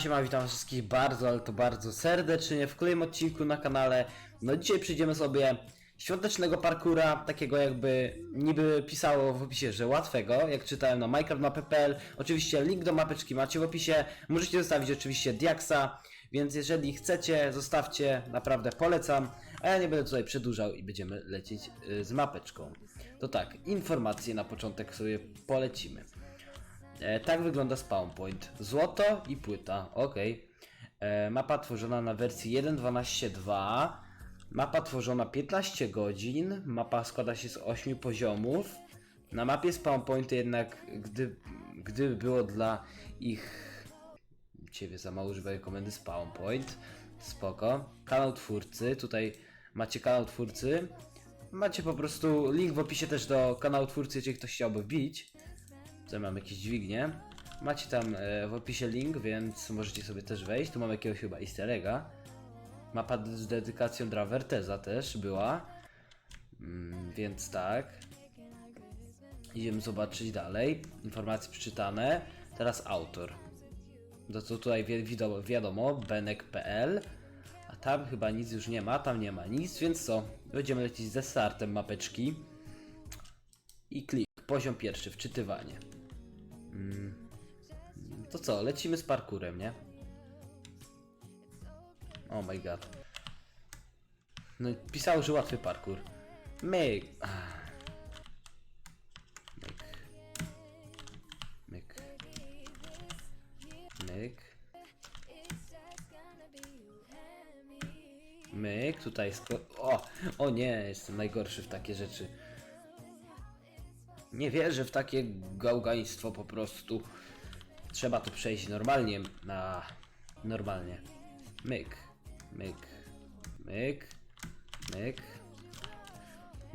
Siema, witam wszystkich bardzo, ale to bardzo serdecznie w kolejnym odcinku na kanale. No dzisiaj przyjdziemy sobie świątecznego parkura, takiego jakby niby pisało w opisie, że łatwego, jak czytałem na minecraftmapy.pl. Oczywiście link do mapeczki macie w opisie. Możecie zostawić oczywiście Diaksa, więc jeżeli chcecie, zostawcie, naprawdę polecam. A ja nie będę tutaj przedłużał i będziemy lecieć y, z mapeczką. To tak, informacje na początek sobie polecimy. E, tak wygląda spawn point. Złoto i płyta. Ok. E, mapa tworzona na wersji 1.12.2. Mapa tworzona 15 godzin. Mapa składa się z 8 poziomów. Na mapie spawn pointy jednak, gdy, gdyby było dla ich... Ciebie za mało używają komendy spawn point. Spoko. Kanał twórcy. Tutaj macie kanał twórcy. Macie po prostu link w opisie też do kanału twórcy, jeżeli ktoś chciałby wbić. Tutaj mam jakieś dźwignie. Macie tam e, w opisie link, więc możecie sobie też wejść. Tu mam jakiegoś chyba easter egga. Mapa z dedykacją dla też była. Mm, więc tak. Idziemy zobaczyć dalej. Informacje przeczytane. Teraz autor. To co tutaj wi- wiadomo, wiadomo benek.pl. A tam chyba nic już nie ma, tam nie ma nic, więc co? Będziemy lecieć ze startem mapeczki. I klik. Poziom pierwszy, wczytywanie. To co, lecimy z parkurem, nie? Oh my god. No pisało, że łatwy parkur. Myk. Myk. Myk. Myk. Myk, tutaj sko... O! O nie, jestem najgorszy w takie rzeczy. Nie wierzę w takie gałgaństwo po prostu. Trzeba to przejść normalnie. Na normalnie. Myk, myk, myk, myk.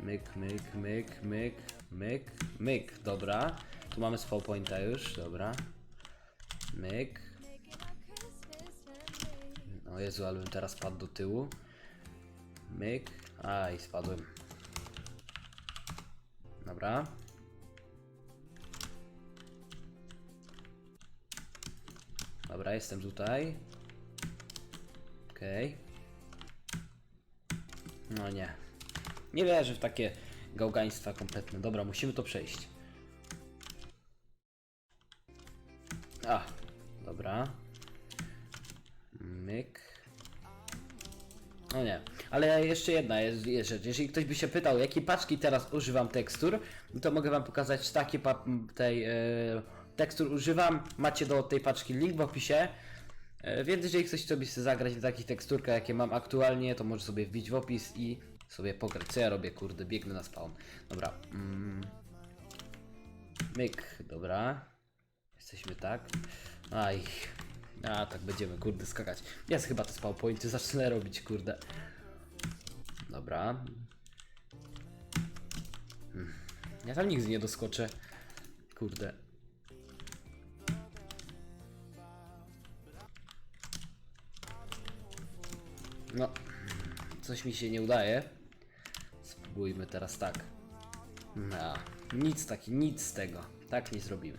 Myk, myk, myk, myk, myk, myk. Dobra. Tu mamy spawn pointa już, dobra. Myk. O Jezu, ale bym teraz padł do tyłu. Myk. Aj, spadłem. Dobra. Dobra, jestem tutaj. Okej. No nie. Nie wierzę w takie gałgaństwa kompletne. Dobra, musimy to przejść. A, dobra. Myk. No nie, ale jeszcze jedna jest rzecz. Jeżeli ktoś by się pytał, jakiej paczki teraz używam tekstur, to mogę wam pokazać takie tej e, tekstur używam. Macie do tej paczki link w opisie. E, więc jeżeli ktoś sobie zagrać w takich teksturkach, jakie mam aktualnie, to może sobie wbić w opis i sobie pograć. Co ja robię, kurde, biegnę na spawn. Dobra. Mm. Myk, dobra. Jesteśmy tak. Aj. A, tak będziemy, kurde, skakać. Ja chyba te spawn pointy zacznę robić, kurde. Dobra. Hmm. Ja tam nigdy nie doskoczę. Kurde. No. Coś mi się nie udaje. Spróbujmy teraz tak. No. Nic taki, nic z tego. Tak nie zrobimy.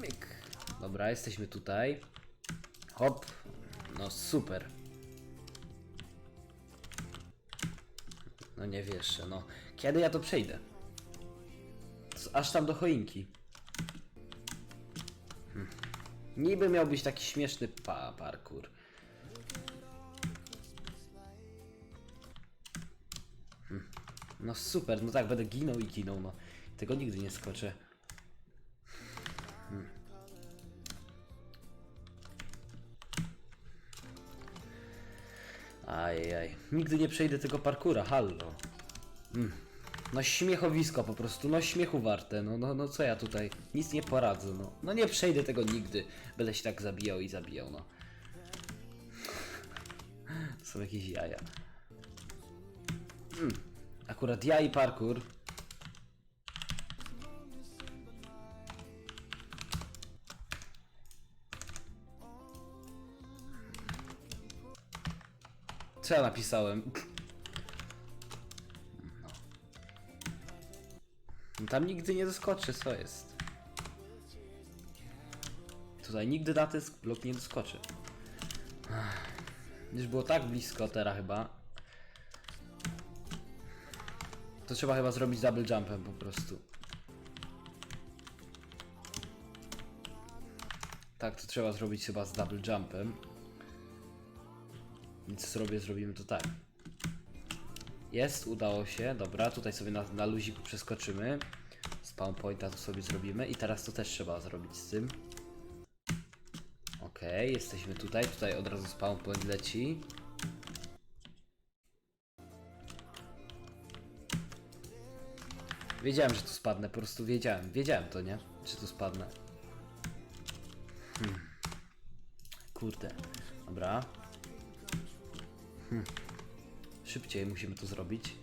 Myk. Dobra, jesteśmy tutaj. Hop. No super. No nie wiesz, no. Kiedy ja to przejdę? Aż tam do choinki. Hm. Niby miał być taki śmieszny pa parkour. No super, no tak, będę ginął i ginął, no. Tego nigdy nie skoczę. Ajaj, nigdy nie przejdę tego parkura, hallo. Mm. No śmiechowisko po prostu, no śmiechu warte, no, no, no co ja tutaj, nic nie poradzę, no. No nie przejdę tego nigdy, będę się tak zabijał i zabijał, no. Są jakieś jaja. Mm. Akurat ja i parkour. Co ja napisałem? No. Tam nigdy nie doskoczę, co jest? Tutaj nigdy na ten blok nie doskoczy. Już było tak blisko teraz chyba. To trzeba chyba zrobić double jumpem po prostu. Tak, to trzeba zrobić chyba z double jumpem. Więc zrobię, zrobimy to tak. Jest, udało się, dobra, tutaj sobie na, na luziku przeskoczymy. Spawn pointa to sobie zrobimy i teraz to też trzeba zrobić z tym. Okej, jesteśmy tutaj, tutaj od razu spawn point leci. Wiedziałem, że tu spadnę, po prostu wiedziałem, wiedziałem to, nie? Że tu spadnę. Hmm. Kurde, dobra. Hmm. Szybciej musimy to zrobić.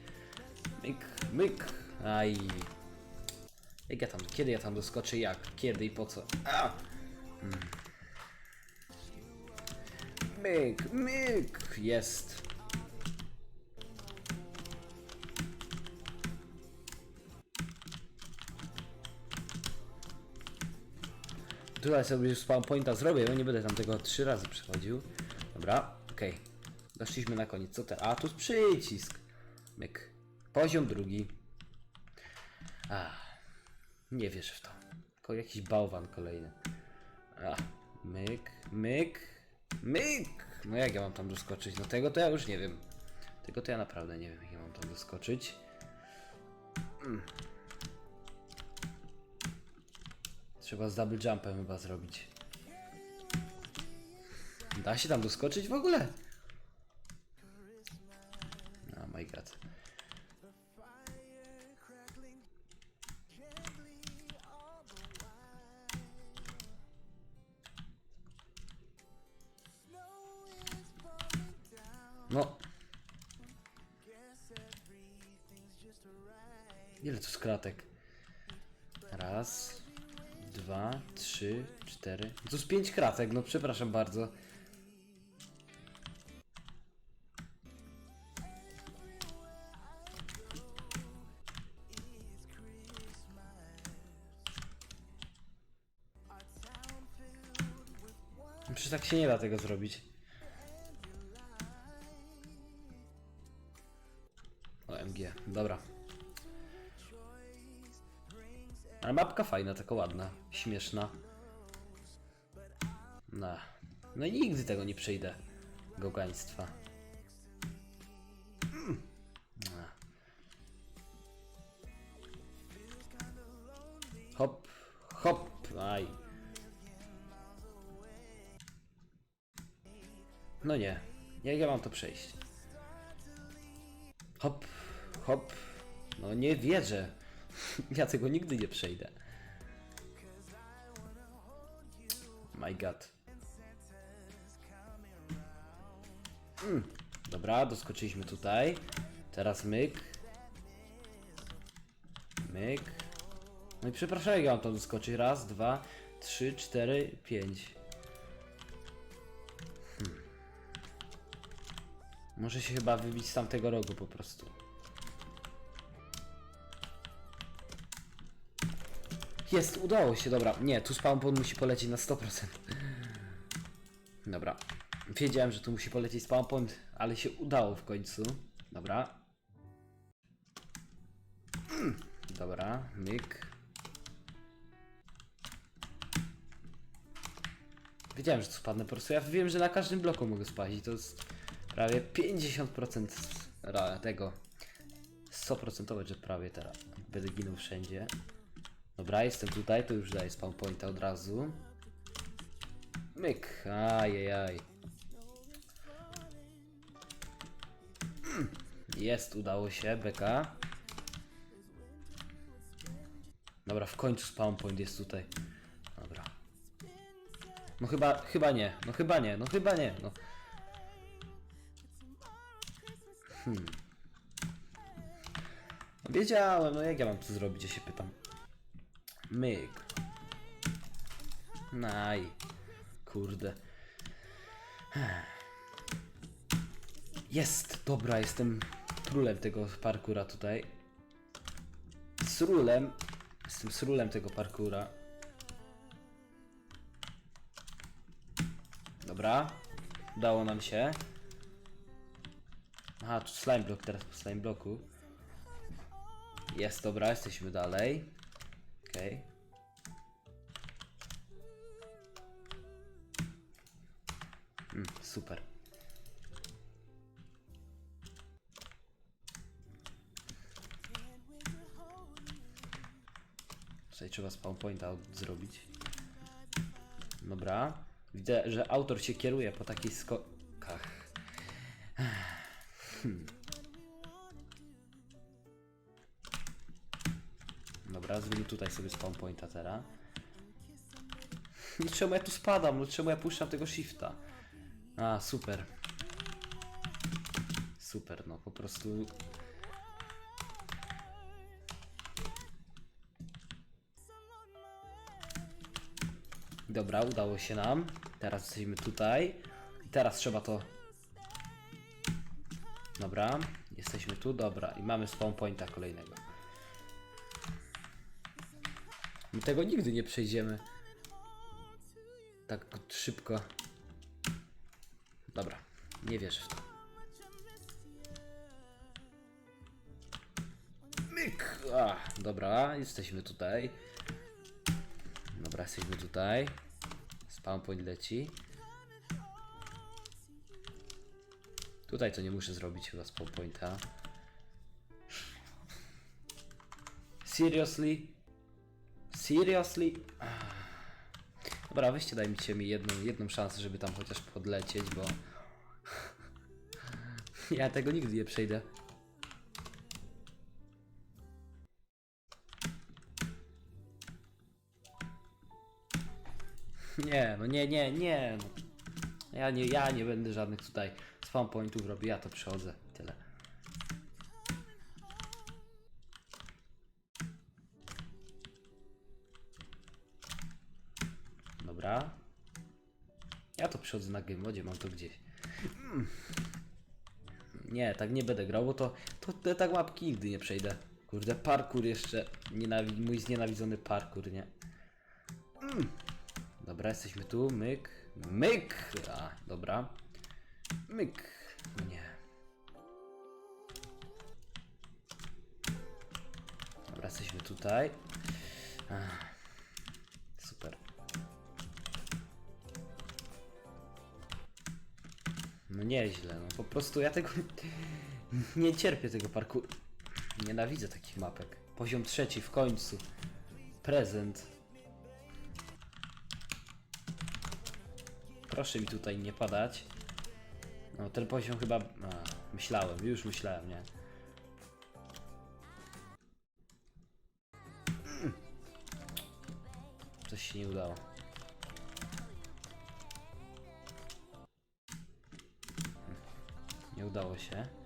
Myk, myk. Aj. Jak ja tam, kiedy ja tam doskoczę, jak, kiedy i po co? A! Hmm. Myk, myk, jest. Tutaj sobie już spawn pointa zrobię, bo nie będę tam tego trzy razy przechodził. Dobra, okej. Doszliśmy na koniec. Co teraz? A, tu jest przycisk. Myk. Poziom drugi. A, nie wierzę w to. Tylko jakiś bałwan kolejny. A, myk, myk, myk. No jak ja mam tam doskoczyć? No tego to ja już nie wiem. Tego to ja naprawdę nie wiem, jak ja mam tam doskoczyć. Mm. Trzeba z double jumpem chyba zrobić. Da się tam doskoczyć w ogóle? Kratek, no przepraszam bardzo. Przecież tak się nie da tego zrobić. OMG, dobra. Ale mapka fajna, taka ładna, śmieszna. No. No i nigdy tego nie przejdę. Gogaństwa. Mm. No. Hop, hop, aj. No nie. Jak ja mam to przejść? Hop, hop. No nie wierzę. Ja tego nigdy nie przejdę. My god. Mm. Dobra, doskoczyliśmy tutaj. Teraz myk. Myk. No i przepraszam, jak ja mam tam doskoczyć. Raz, dwa, trzy, cztery, pięć. Hmm. Może się chyba wybić z tamtego rogu po prostu. Jest, udało się, dobra. Nie, tu spawn point musi polecieć na 100%. Dobra. Wiedziałem, że tu musi polecieć spawn point, ale się udało w końcu. Dobra. Dobra, myk. Wiedziałem, że tu spadnę po prostu. Ja wiem, że na każdym bloku mogę spaść to jest prawie 50% ra- tego. 100% że prawie teraz. Będę ginął wszędzie. Dobra, jestem tutaj, to już daję spawn pointa od razu. Myk, ajajaj. Jest, udało się, beka. Dobra, w końcu spawn point jest tutaj. Dobra. No chyba, chyba nie, no chyba nie, no chyba nie, no. Hmm. No wiedziałem, no jak ja mam to zrobić, ja się pytam. Myk. Naj. Kurde. Jest! Dobra, jestem królem tego parkura tutaj. Srulem. Jestem srulem tego parkura. Dobra. Udało nam się. Aha, tu slime block teraz po slime blocku. Jest, dobra, jesteśmy dalej. Okej. Mm, super. Trzeba spawn pointa od- zrobić. Dobra. Widzę, że autor się kieruje po takich skokach. Hmm. Dobra, zrobimy tutaj sobie spawn pointa teraz. No czemu ja tu spadam? No czemu ja puszczam tego shifta? A, super. Super, no po prostu... Dobra, udało się nam. Teraz jesteśmy tutaj. Teraz trzeba to... Dobra, jesteśmy tu, dobra. I mamy spawn pointa kolejnego. My tego nigdy nie przejdziemy. Tak szybko. Dobra, nie wierzę w to. Myk! Dobra, jesteśmy tutaj. Dobra, jesteśmy tutaj. Spawn point leci. Tutaj to nie muszę zrobić chyba spawn pointa. Seriously? Seriously? Ah. Dobra, weźcie dajcie mi jedną, jedną szansę, żeby tam chociaż podlecieć, bo... ja tego nigdy nie przejdę. Nie, no nie, nie, nie. No. Ja nie, ja nie będę żadnych tutaj spawn pointów robił, ja to przechodzę. Tyle. Dobra. Ja to przechodzę na game modzie, mam to gdzieś. Mm. Nie, tak nie będę grał, bo to, to, tak łapki nigdy nie przejdę. Kurde, parkour jeszcze. Nienawi- mój znienawidzony parkour, nie? Dobra, jesteśmy tu. Myk. Myk! A, dobra. Myk. Nie. Dobra, jesteśmy tutaj. Super. No nieźle, no po prostu ja tego nie cierpię tego parku. Nienawidzę takich mapek. Poziom trzeci w końcu. Prezent. Proszę mi tutaj nie padać. No ten poziom chyba... A, myślałem, już myślałem, nie? Mm. Coś się nie udało. Nie udało się.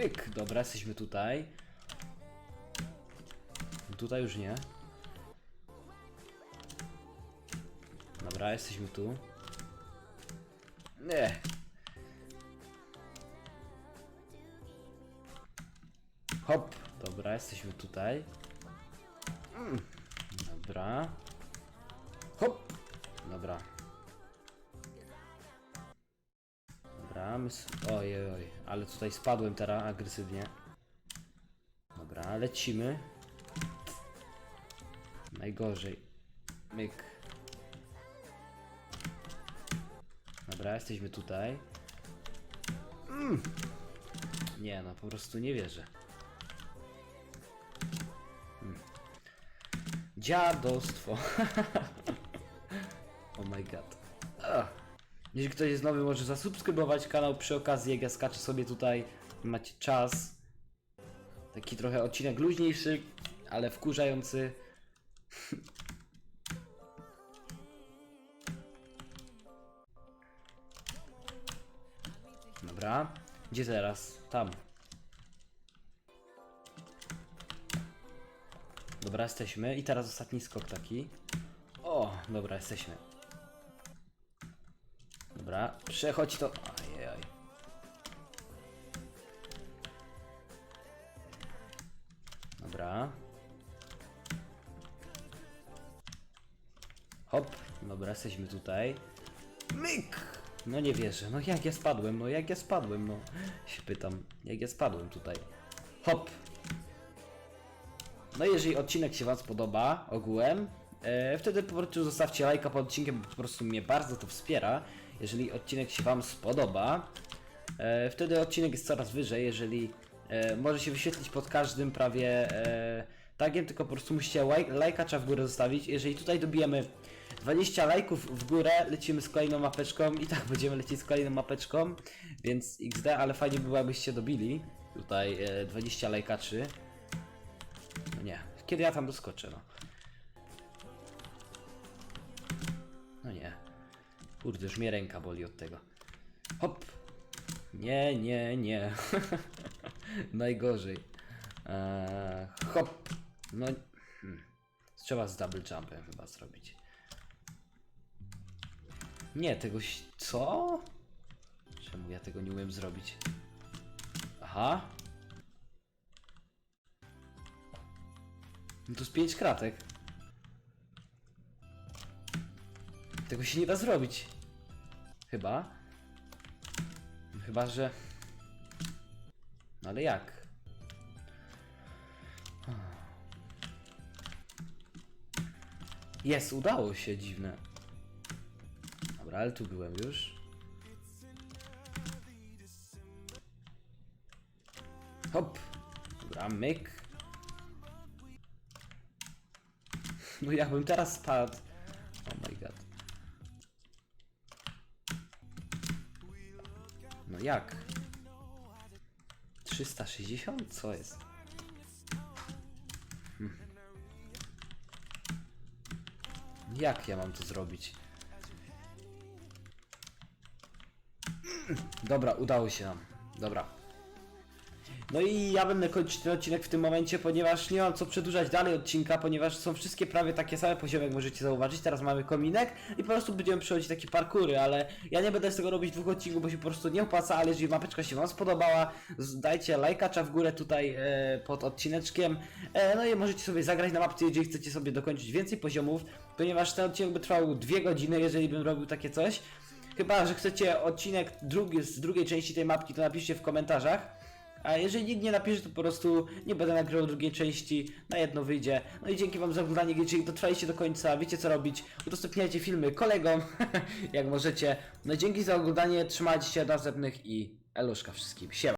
Myk, dobra, jesteśmy tutaj. Tutaj już nie. Dobra, jesteśmy tu. Nie. Hop, dobra, jesteśmy tutaj. Mm, Dobra. Hop, dobra. Dobra, my... s- Ojej, oj, ale tutaj spadłem teraz agresywnie. Dobra, lecimy. Najgorzej. Myk. Dobra, jesteśmy tutaj. Mm. Nie no, po prostu nie wierzę. Mm. Dziadostwo. oh my god. Ugh. Jeśli ktoś jest nowy, może zasubskrybować kanał przy okazji, jak ja skaczę sobie tutaj, macie czas. Taki trochę odcinek luźniejszy, ale wkurzający. Dobra. Gdzie teraz? Tam. Dobra, jesteśmy. I teraz ostatni skok taki. O, dobra, jesteśmy. Dobra, przechodź to. Ajajaj. Dobra. Hop, dobra, jesteśmy tutaj. Myk! No nie wierzę, no jak ja spadłem, no jak ja spadłem, no. Się pytam, jak ja spadłem tutaj. Hop! No jeżeli odcinek się Wam spodoba ogółem, e, wtedy po prostu zostawcie lajka pod odcinkiem, bo po prostu mnie bardzo to wspiera. Jeżeli odcinek się Wam spodoba, e, wtedy odcinek jest coraz wyżej, jeżeli e, może się wyświetlić pod każdym prawie e, tagiem, tylko po prostu musicie łaj, lajka trzeba w górę zostawić. Jeżeli tutaj dobijemy 20 lajków w górę, lecimy z kolejną mapeczką i tak będziemy lecieć z kolejną mapeczką, więc XD, ale fajnie było jakbyście dobili tutaj e, 20 lajkaczy. No nie, kiedy ja tam doskoczę, no. No nie. Kurde, już mnie ręka boli od tego. Hop! Nie, nie, nie. Najgorzej. Eee, hop! No. Hmm. Trzeba z double jumpem chyba zrobić. Nie, tego. Co? Czemu ja tego nie umiem zrobić? Aha. No to z pięć kratek. Tego się nie da zrobić. Chyba. Chyba, że... No ale jak? Jest, udało się, dziwne. Dobra, ale tu byłem już. Hop. Dobra, myk. No jakbym teraz spadł. No jak? 360? Co jest? Hmm. Jak ja mam to zrobić? Dobra, udało się nam. Dobra. No i ja będę kończyć ten odcinek w tym momencie, ponieważ nie mam co przedłużać dalej odcinka, ponieważ są wszystkie prawie takie same poziomy, jak możecie zauważyć. Teraz mamy kominek i po prostu będziemy przechodzić takie parkury, ale ja nie będę z tego robić dwóch odcinków, bo się po prostu nie opłaca, ale jeżeli mapeczka się Wam spodobała, dajcie lajkacza w górę tutaj e, pod odcineczkiem. E, no i możecie sobie zagrać na mapce, jeżeli chcecie sobie dokończyć więcej poziomów, ponieważ ten odcinek by trwał dwie godziny, jeżeli bym robił takie coś. Chyba, że chcecie odcinek drugi, z drugiej części tej mapki, to napiszcie w komentarzach. A jeżeli nikt nie napisze, to po prostu nie będę nagrywał drugiej części, na jedno wyjdzie. No i dzięki Wam za oglądanie, jeżeli dotrwaliście do końca, wiecie co robić, udostępniajcie filmy kolegom, jak możecie. No i dzięki za oglądanie, trzymajcie się do następnych i eluszka wszystkim. Siema.